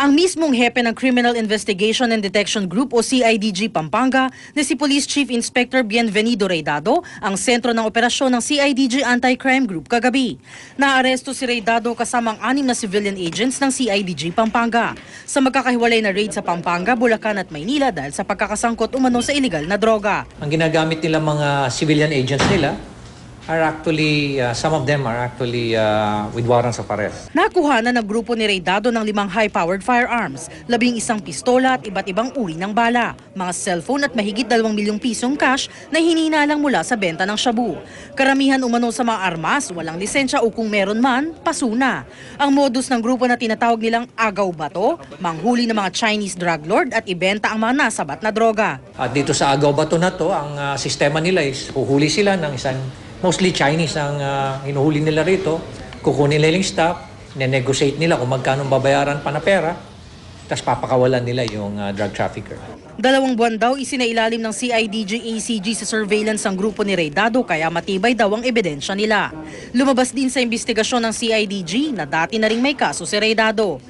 Ang mismong hepe ng Criminal Investigation and Detection Group o CIDG Pampanga na si Police Chief Inspector Bienvenido Reydado ang sentro ng operasyon ng CIDG Anti-Crime Group kagabi. Naaresto si Reydado kasama ang anim na civilian agents ng CIDG Pampanga sa magkakahiwalay na raid sa Pampanga, Bulacan at Maynila dahil sa pagkakasangkot umano sa illegal na droga. Ang ginagamit nila mga civilian agents nila are actually, uh, some of them are actually uh, with warrants of arrest. Nakuha na ng grupo ni Reydado ng limang high-powered firearms, labing isang pistola at iba't ibang uri ng bala, mga cellphone at mahigit dalawang milyong pisong cash na hininalang mula sa benta ng shabu. Karamihan umano sa mga armas, walang lisensya o kung meron man, pasuna. Ang modus ng grupo na tinatawag nilang agaw bato, manghuli ng mga Chinese drug lord at ibenta ang mga nasabat na droga. At dito sa Agaw Bato na to, ang uh, sistema nila is huhuli sila ng isang, mostly Chinese ang uh, hinuhuli nila rito, kukunin nila yung stock, negotiate nila kung magkano babayaran pa na pera, tapos papakawalan nila yung uh, drug trafficker. Dalawang buwan daw isinailalim ng CIDG ACG sa surveillance ang grupo ni Reydado kaya matibay daw ang ebidensya nila. Lumabas din sa investigasyon ng CIDG na dati na ring may kaso si Reydado.